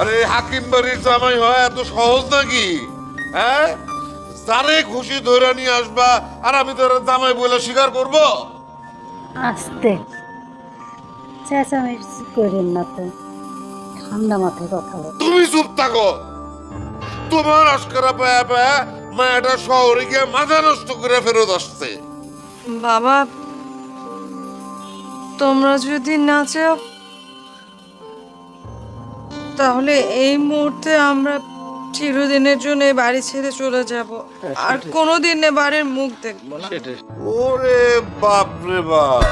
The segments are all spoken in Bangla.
আরে হাকিম বাড়ির জামাই হয় এত সহজ নাকি? হ্যাঁ? যারে খুশি ধরে নিয়ে আসবা আর আমি তোর জামাই বলে স্বীকার করব? আস্তে। চেঁচামেচি করেন না তো। ঠান্ডা মাথায় কথা বল তুমি চুপ থাকো। তোমার আস্কারা পায়া পায়া মায়াটা শহরে গিয়ে মাথা নষ্ট করে ফেরত আসছে। বাবা তোমরা যদি না চাও তাহলে এই মুহূর্তে আমরা চিরদিনের জন্য এই বাড়ি ছেড়ে চলে যাব। আর কোনোদিন এ বাড়ির মুখ দেখব না। ওরে বাপ রে বাপ।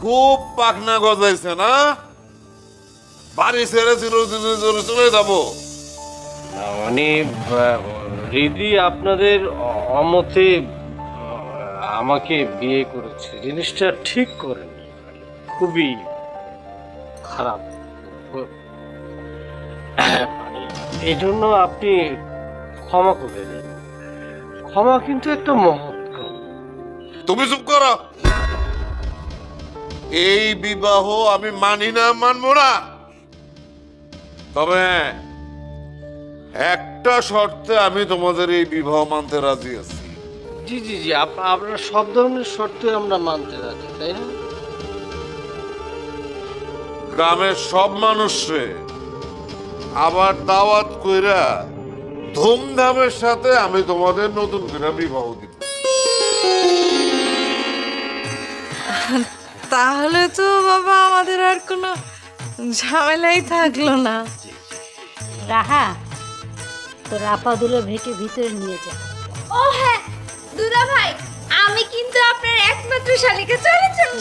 খুব পাখনা গজাইছে না? বাড়ি ছেড়ে চিরদিনের জন্য চলে যাব। মানে রিদি আপনাদের অমতে আমাকে বিয়ে করেছে। জিনিসটা ঠিক করেন। খুবই খারাপ। এই জন্য আপনি ক্ষমা করে দেন। ক্ষমা কিন্তু একটা মহৎ তুমি চুপ করো। এই বিবাহ আমি মানি না মানবো না। তবে একটা শর্তে আমি তোমাদের এই বিবাহ মানতে রাজি আছি। জি জি জি আপনার সব ধরনের শর্তে আমরা মানতে রাজি তাই না? গ্রামের সব মানুষরে আবার দাওয়াত কইরা ধুমধামের সাথে আমি তোমাদের নতুন করে বিবাহ দিব। তাহলে তো বাবা আমাদের আর কোনো ঝামেলাই থাকল না। রাহা তোর আপা দুলো ভেকে ভিতরে নিয়ে যা। ও হ্যাঁ দুলা ভাই আমি কিন্তু আপনার একমাত্র শালিকা। চলে চলে